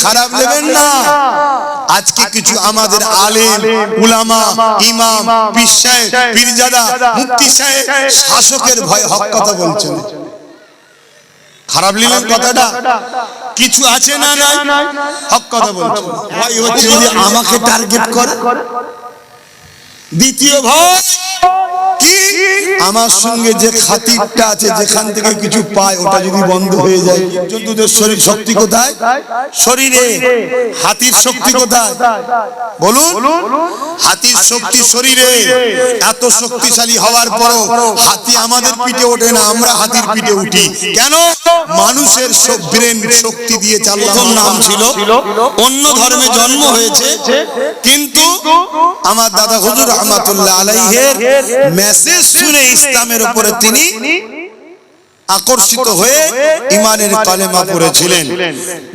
খারাপ নেবেন না। আজকে কিছু আমাদের আলেম উলামা ইমাম পীর সাহেব পীরজাদা মুফতি সাহেব শাসকের ভয় হক কথা বলছেন। খারাপ নিলেন কথাটা কিছু আছে না নাই? হক কথা বলছেন। ভয় হচ্ছে যদি আমাকে টার্গেট করে? দ্বিতীয় ভয়। আমার সঙ্গে যে খাতিরটা আছে, যেখান থেকে কিছু পায়, ওটা যদি বন্ধ হয়ে যায়। জন্তুদের শরীর শক্তি কোথায়? শরীরে। হাতির শক্তি কোথায়? বলুন। হাতির শক্তি শরীরে। এত শক্তিশালী হওয়ার পরও হাতি আমাদের পিঠে ওঠে না, আমরা হাতির পিঠে উঠি। কেন? মানুষের ব্রেন শক্তি দিয়ে চাল্লাম নাম ছিল অন্য ধর্মে জন্ম হয়েছে কিন্তু আমার দাদা হুজুর রহমাতুল্লাহ আলাইহের মেসেজ শুনে ইসলামের উপরে তিনি আকর্ষিত হয়ে ইমানের কালেমা পড়েছিলেন।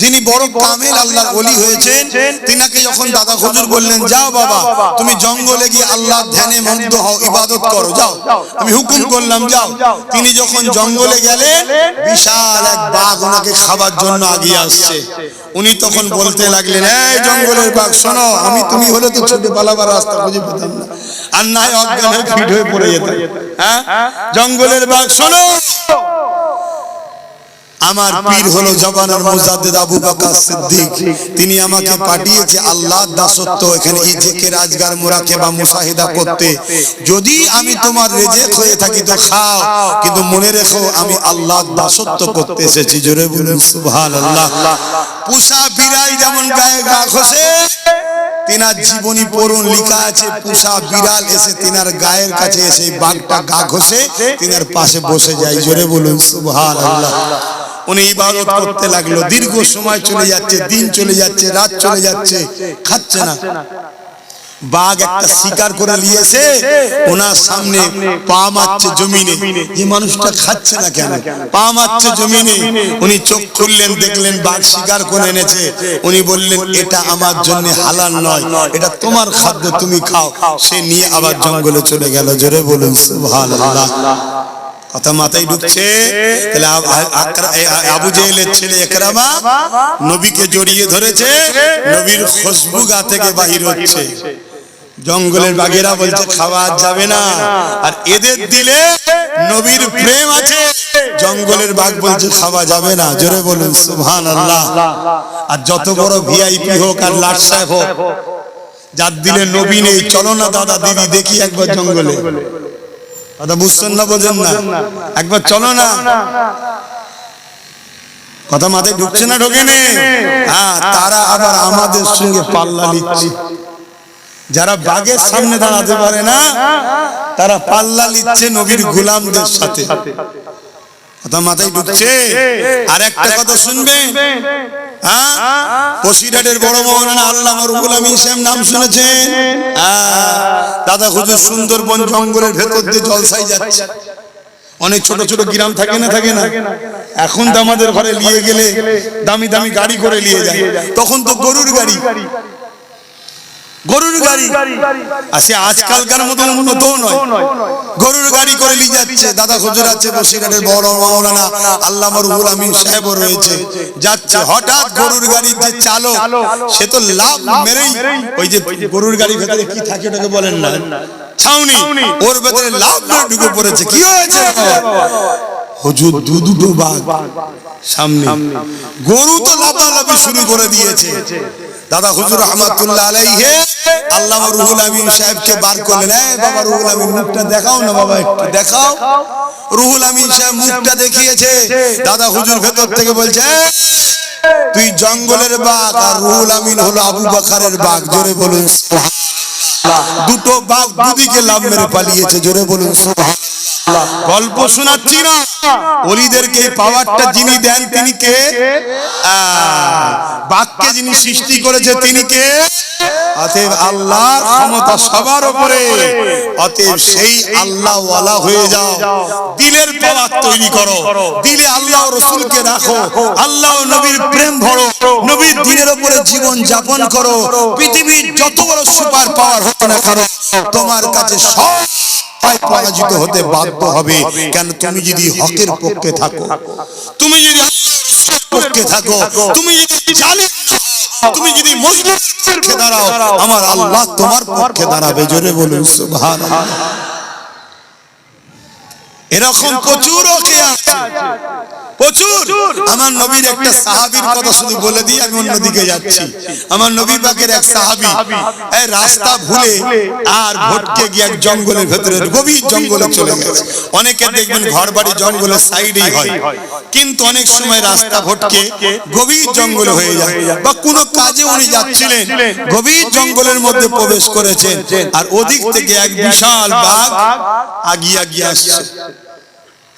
যিনি বড় কামেল আল্লাহর ওলি হয়েছেন। তিনাকে যখন দাদা হুজুর বললেন যাও বাবা তুমি জঙ্গলে গিয়ে আল্লাহর ধ্যানে মগ্ন হও ইবাদত করো যাও। আমি হুকুম করলাম যাও। তিনি যখন জঙ্গলে গেলেন বিশাল এক বাঘ ওনাকে খাবার জন্য আগিয়ে আসছে। উনি তখন বলতে লাগলেন এই জঙ্গলের বাঘ শোনো আমি তুমি হলে তো ছুটে পালাবার রাস্তা খুঁজে পেতাম না। আর নাই অজ্ঞান হয়ে ফিট হয়ে পড়ে যেতাম হ্যাঁ? জঙ্গলের বাঘ শোনো আমার পীর হলো জবানের মুজাদ্দিদ আবু বকর সিদ্দিক। তিনি আমাকে পাঠিয়েছে আল্লাহর দাসত্ব এখানে এই ইজেকে রাজগার মুরাকেবা মুশাহিদা করতে। যদি আমি তোমার রেজেক হয়ে থাকি তো খাও। কিন্তু মনে রেখো আমি আল্লাহর দাসত্ব করতে এসেছি। জোরে বলুন সুবহানাল্লাহ। পুষা বিড়াই যেমন গায়ে গা খসে তিনার জীবনী পড়ুন লেখা আছে পুষা বিড়াল এসে তিনার গায়ের কাছে এসে বাঘটা গা ঘষে তিনার পাশে বসে যায়। জোরে বলুন সুবহানাল্লাহ। উনি ইবাদত করতে লাগল। দীর্ঘ সময় চলে যাচ্ছে, দিন চলে যাচ্ছে, রাত চলে যাচ্ছে, খাচ্ছে না। বাঘ একটা শিকার করে নিয়েছে, ওনার সামনে পা মারছে জমিনে। যে মানুষটা খাচ্ছে না কেন? পা মারছে জমিনে। উনি চোখ খুললেন, দেখলেন বাঘ শিকার করে এনেছে। উনি বললেন, এটা আমার জন্য হালাল নয়, এটা তোমার খাদ্য, তুমি খাও। সে নিয়ে আবার জঙ্গলে চলে গেল। জোরে বলুন, সুবহানাল্লাহ। কথা মাথায় ঢুকছে তাহলে আব- জেহেলের ছেলে একরামা নবীকে জড়িয়ে ধরেছে নবীর খুশবু গা থেকে বাহির হচ্ছে জঙ্গলের বাঘেরা বলছে খাওয়া যাবে না আর এদের দিলে নবীর প্রেম আছে। জঙ্গলের বাঘ বলছে, খাওয়া যাবে না। জোরে বলুন সুবহান আল্লাহ আর যত বড় ভিআইপি হোক আর লাট সাহেব হোক, যার দিলে নবী নেই, চলো না দাদা, দিদি, দেখি একবার জঙ্গলে। কথা বুঝছেন না বোঝেন না? একবার চলো না। কথা মাথায় ঢুকছে না ঢোকে নে হ্যাঁ তারা আবার আমাদের সঙ্গে পাল্লা নিচ্ছে। যারা বাঘের সামনে দাঁড়াতে পারে না তারা পাল্লা নিচ্ছে নবীর গোলামদের সাথে। কথা মাথায় ঢুকছে? আর একটা কথা শুনবে হ্যাঁ? বড় আল্লাহ হ্যাঁ, দাদা সুন্দরবন জঙ্গলের অনেক ছোট ছোট গ্রাম থাকে না থাকে না? এখন তো আমাদের ঘরে নিয়ে গেলে দামি দামি গাড়ি করে নিয়ে যায়। তখন তো গরুর গাড়ি। গরুর গাড়ি। আসে আজকালকার মতো উন্নত নয়। গরুর গাড়ি করে নিয়ে যাচ্ছে। দাদা হুজুর আছে বসিরহাটের বড় মাওলানা আল্লামা রুহুল আমিন সাহেব রয়েছে। যাচ্ছে। হঠাৎ গরুর গাড়ির যে চালক সে তো লাভ মেরেই ওই যে গরুর গাড়ির ভেতরে কি থাকে ওটাকে বলেন না। ছাউনি ওর ভেতরে লাভ মেরে ঢুকে পড়েছে। কি হয়েছে? হুজুর দু দুটো বাঘ সামনে। গরু তো লাফালাফি শুরু করে দিয়েছে। দাদা হুজুর রহমাতুল্লাহ আলাইহি আল্লামা রুহুল আমিন সাহেবকে বার করলেন এই বাবা রুহুল আমিন, মুখটা দেখাও না বাবা একটু, দেখাও রুহুল আমিন সাহেব মুখটা দেখিয়েছে দাদা হুজুর ভেতর থেকে বলছে, তুই জঙ্গলের বাঘ আর রুহুল আমিন হলো আবু বকরের বাঘ, জোরে বলুন। দুটো বাঘ দুদিকে লাভ মেরে পালিয়েছে, জোরে বলুন সুবহানাল্লাহ। গল্প শোনাচ্ছি না। অলিদেরকে পাওয়ারটা যিনি দেন, তিনি কে? বাঘকে যিনি সৃষ্টি করেছে, তিনি কে? তৈরি করো। আল্লাহ রসুলকে রাখো। আল্লাহ নবীর প্রেম ভরো। নবীর দিনের উপরে জীবন যাপন করো। পৃথিবীর যত বড় সুপার পাওয়ার হোক না কেন, তোমার কাছে সব তাই পরাজিত হতে বাধ্য হবে। কেন তুমি যদি হকের পক্ষে থাকো? তুমি যদি পক্ষে থাকো, তুমি যদি জালিম তুমি যদি মজবুত পক্ষে দাঁড়াও, আমার আল্লাহ তোমার পক্ষে দাঁড়াবে। জোরে বলুন, সুবহানাল্লাহ। এরকম প্রচুর প্রচুর আমার নবীর একটা সাহাবীর কথা শুধু বলে দিই আমি অন্যদিকে যাচ্ছি। আমার নবী পাকের এক সাহাবী। রাস্তা ভুলে আর ভটকে গিয়ে এক জঙ্গলের ভেতরে গভীর জঙ্গলে চলে গেছে। অনেকে দেখবেন ঘর বাড়ি জঙ্গলের সাইডেই হয়। কিন্তু অনেক সময় রাস্তা ভটকে গভীর জঙ্গল হয়ে যায়। বা কোনো কাজে উনি যাচ্ছিলেন গভীর জঙ্গলের মধ্যে প্রবেশ করেছেন। আর ওদিক থেকে এক বিশাল বাঘ আগিয়ে আগিয়ে আসছে।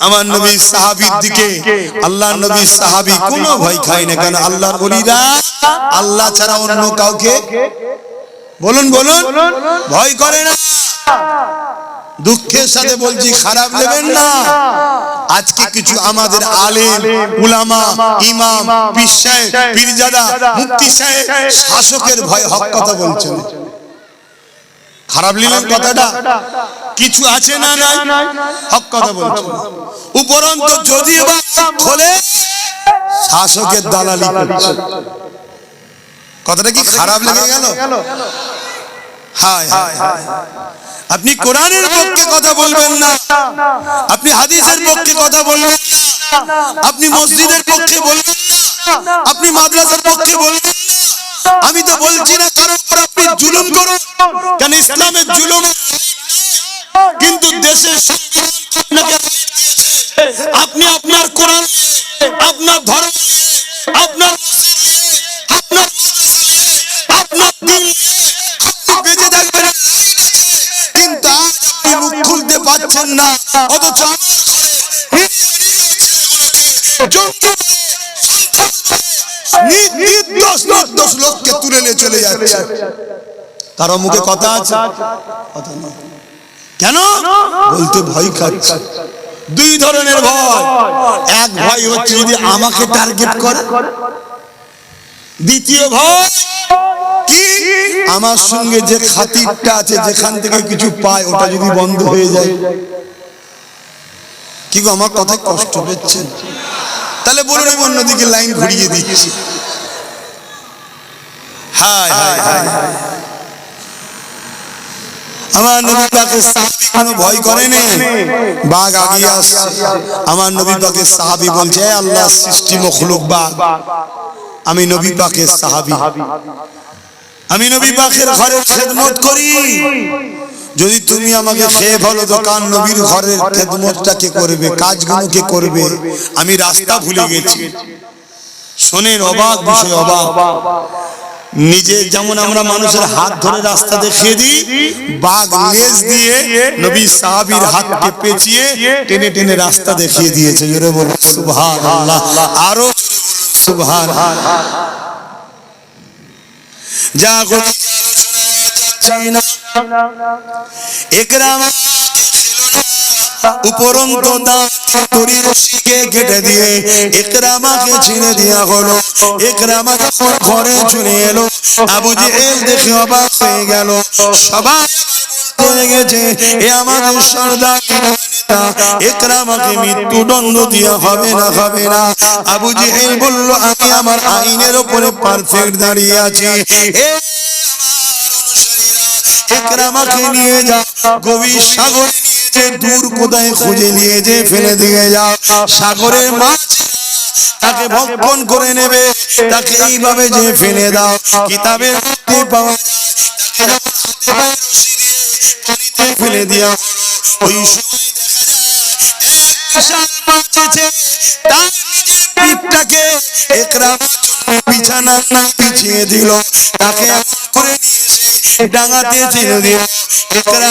আমার নবী সাহাবীর দিকে আল্লাহ নবী সাহাবী কোনো ভয় খায় না কেন? আল্লাহর বলিরা আল্লাহ ছাড়া অন্য কাউকে বলুন বলুন। ভয় করে না। দুঃখের সাথে বলছি খারাপ নেবেন না। আজকে কিছু আমাদের আলেম উলামা ইমাম পীর সাহেব পীরজাদা মুফতি সাহেব শাসকের ভয় হক কথা বলছেন। খারাপ নিলেন কথাটা কিছু আছে না নাই? হক কথা বলছেন উপরন্ত যদিও বা খোলে শাসকের দালালি করছে। কথাটা কি খারাপ লেগে গেল? হায় হায় আপনি কোরআনের পক্ষে কথা বলবেন না। আপনি হাদিসের পক্ষে কথা বলবেন না। আপনি মসজিদের পক্ষে বলবেন না। আপনি মাদ্রাসার পক্ষে বলবেন না। আমি তো বলছি না কারোর উপর আপনি জুলুম করুন। ইসলামের জুলুম কিন্তু দিয়েছে। আপনি আপনার কোরআন, আপনার ধর্ম, আপনার আপনার আপনার বেঁচে থাকবেন কিন্তু আপনি মুখ খুলতে পারছেন না অথচ নির্দোষ নির্দোষ লোককে তুলে নিয়ে চলে যাচ্ছে কারও মুখে কথা আছে? কথা নয় কেন? বলতে ভয় খাচ্ছে। দুই ধরনের ভয়। এক ভয় হচ্ছে যদি আমাকে টার্গেট করে। দ্বিতীয় ভয় কি? আমার সঙ্গে যে খাতিরটা আছে যেখান থেকে কিছু পায় ওটা যদি বন্ধ হয়ে যায়। কি গো আমার কথায় কষ্ট পেচ্ছেন তাহলে বলুন আমি অন্যদিকে লাইন ঘুরিয়ে দিচ্ছি। হায় হায় হায় হায়। আমার নবী পাকের সাহাবী কোনো ভয় করেনি? বাঘ আগিয়ে আসছে। আমার নবী পাকের সাহাবী বলছে আল্লাহ, সৃষ্টি মখলুক বাঘ। আমি নবী পাকের সাহাবী। আমি নবী পাকের ঘরের খেদমত করি। যদি তুমি আমাকে খেয়ে ফেলো তো কান নবীর ঘরের খেদমতটা কে করবে? কাজগুলো কে করবে? আমি রাস্তা ভুলে গেছি। শোনেন, অবাক বিষয়, অবাক। নিজে যেমন আমরা মানুষের হাত ধরে রাস্তা দেখিয়ে দিই, বাঘ লেজ দিয়ে নবী সাহাবীর হাতকে পেঁচিয়ে টেনে টেনে রাস্তা দেখিয়ে দিয়েছে। জোরে বলুন, সুবহানাল্লাহ। আরও সুবহান যা চাই না উপরন্ত দাঁত তরি কেটে দিয়ে একরামাকে একরামা যখন ঘরে এলো, আবু দেখে অবাক হয়ে গেল। সবাই দেওয়া হবে না হবে না। আমি আমার আইনের উপরে পারফেক্ট দাঁড়িয়ে আছি। একরামাকে নিয়ে যা গভীর সাগরে যে দূর কোথায় খুঁজে নিয়ে যে ফেলে দিয়ে যাও। সাগরের মাছ তাকে ভক্ষণ করে নেবে, তাকে এইভাবে যে ফেলে দাও। কিতাবের মধ্যে পাওয়া দিয়ে ফেলে হলো ওই সময় ডাঙাতে ছেড়ে দিল। একরামা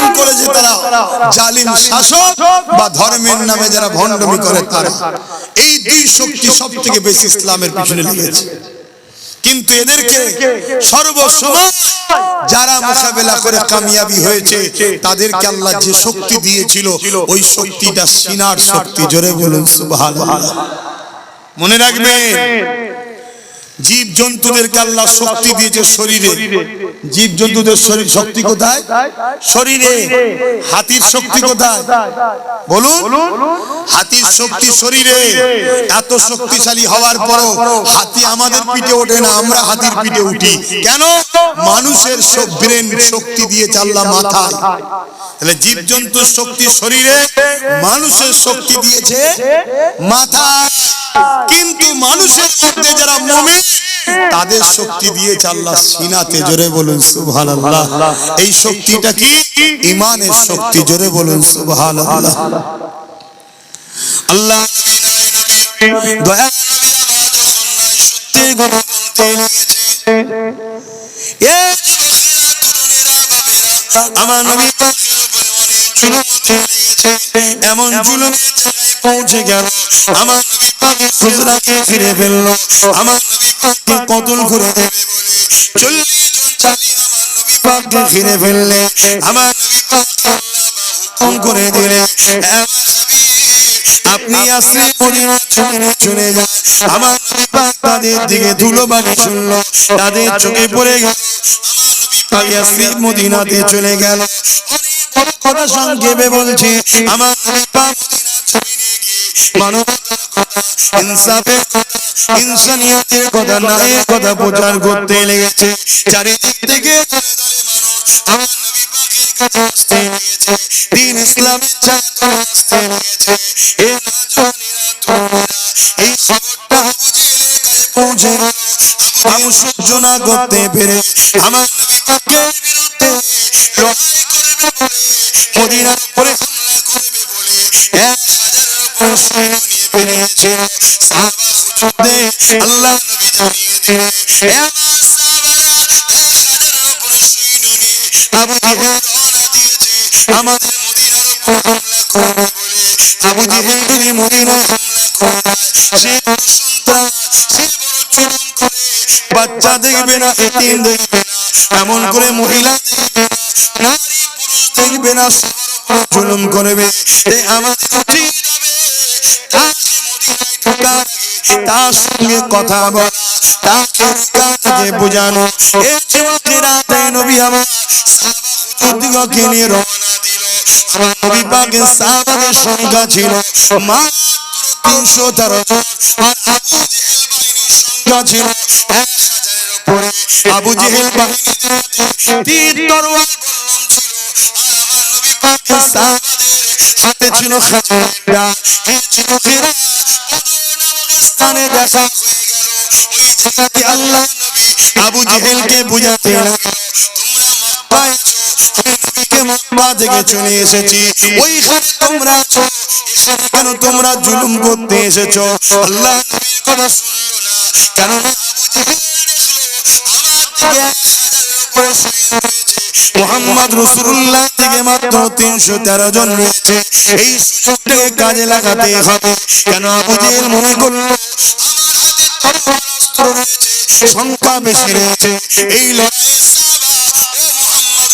জুলুম করেছে তারা। জালিম শাসক বা ধর্মের নামে যারা ভণ্ডমি করে তারা। এই দুই শক্তি সব থেকে বেশি ইসলামের পিছনে লেগেছে। কিন্তু এদেরকে সর্বসময় যারা মোকাবেলা করে কামিয়াবি হয়েছে, তাদেরকে আল্লাহ যে শক্তি দিয়েছিল, ওই শক্তিটা সিনার শক্তি। জোরে বলুন, সুবহানাল্লাহ। মনে রাখবেন জীব জন্তুদেরকে আল্লাহ শক্তি দিয়েছে শরীরে। জীব জন্তুদের শরীর শক্তি কোথায়? শরীরে। হাতির শক্তি কোথায়? বলুন। হাতির শক্তি শরীরে। এত শক্তিশালী হওয়ার পরও হাতি আমাদের পিঠে ওঠে না, আমরা হাতির পিঠে উঠি। কেন? মানুষের ব্রেন শক্তি দিয়েছে আল্লাহ মাথায়। তাহলে জীব জন্তুর শক্তি শরীরে, মানুষের শক্তি দিয়েছে মাথায়। কিন্তু মানুষের মধ্যে যারা মুমিন তাদের শক্তি দিয়েছে আল্লাহ সিনাতে জোরে বলুন সুবহানাল্লাহ। এই শক্তিটা কি? ইমানের শক্তি জোরে বলুন সুবহানাল্লাহ। আল্লাহ দয়া সত্যি বাবেরা আমার নবী এমন পৌঁছে গেল। আমার ফিরে ফেলল। আমার কতল দেবে বলে চল্লিশ জন আমার ফিরে ফেললে। আমার করে দিলে আপনি আসলে মদিনা চলে যান। আমার তাদের দিকে ধুলো বালি শুনলো তাদের চোখে পড়ে গেল। আমার নবী ইয়াসরিব মদিনাতে চলে গেল। বড় কথা সংক্ষেপে বলছি, আমার মানবতার কথা ইনসাফের কথা ইনসানিয়তের কথা ন্যায়ের কথা প্রচার করতে লেগেছে। চারিদিক থেকে আমার নবী পাকের কাছে আসতে লেগেছে দিন ইসলামের ছাত্র আসতে লেগেছে এ নজনেরা তোমরা এই খবরটা কাছে পৌঁছে গেল আবু জেহেল সহ্য না করতে পেরে আমার বিরুদ্ধে লড়াই করবে বলে মদিনার উপরে হামলা করবে বলে এক হাজারের সৈন্য নিয়ে বেরিয়েছিল সাহাবা হুজুরদের আল্লাহ নবী জানিয়ে দিলেন এ আমার সাহাবারা এক হাজারের উপর সৈন্য নিয়ে আবু জেহেল রওনা দিয়েছে, আমাদের মদিনার উপর হামলা করবে বলে। আবু জেহেল মদিনায় হামলা করে সে সন্ত্রাস করে বাচ্চা দেখবে না, এতিম দেখবে না, এমন করে মহিলা নারী পুরুষ দেখবে না জুলুম করবে। আগে তার সঙ্গে কথা বলা, তাকে বোঝানো। তাই নবী আমার দিগকে নিয়ে রওনা দিল। আমার নবী পাকের সাহাবাদের সংখ্যা ছিল মাত্র তিনশো তেরো আর আবু জেহেল বাহিনীর সংখ্যা ছিল এক হাজারের উপরে। আবু জেহেল বাহিনীর তীর তরোয়াল বল্লম ছিল দেখা হয়ে গেল। আবু জেহেলকে বুঝাতে মোহাম্মদ রসুল্লাহ থেকে মাত্র তিনশো তেরো জন রয়েছে। এই সুযোগটাকে কাজে লাগাতে হবে। কেন আবু মনে করল? সংখ্যা বেশি রয়েছে। এই লড়াইয়ে সাহাবা ও মোহাম্মদ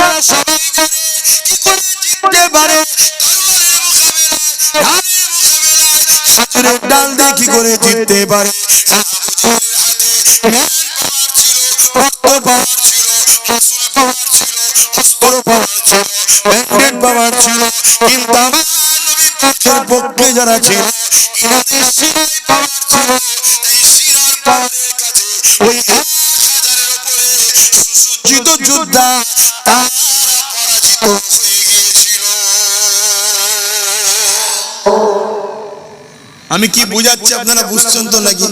আপনারা সবাই জানেন কি করে জিততে পারে। তরোয়ালের মোকাবেলায় ঢালের মোকাবেলায় খাজুরের ডাল দিয়ে কি করে জিততে পারে? কারণ আবু হাতে জ্ঞান পাওয়ার ছিল, রক্ত পাওয়ার ছিল রসুল পাওয়ার ছিল অস্ত্র পাওয়ার ছিল, ব্যান্ডেড পাওয়ার ছিল, কিন্তু আমার নবী পাকের পক্ষে যারা ছিল ইনাদের সিনাই পাওয়ার ছিল, তাই সিনার পাওয়ারের কাছে ওই এক হাজারের যোদ্ধা গিয়েছিল আমি কি বুঝাচ্ছি আপনারা বুঝছেন তো নাকি?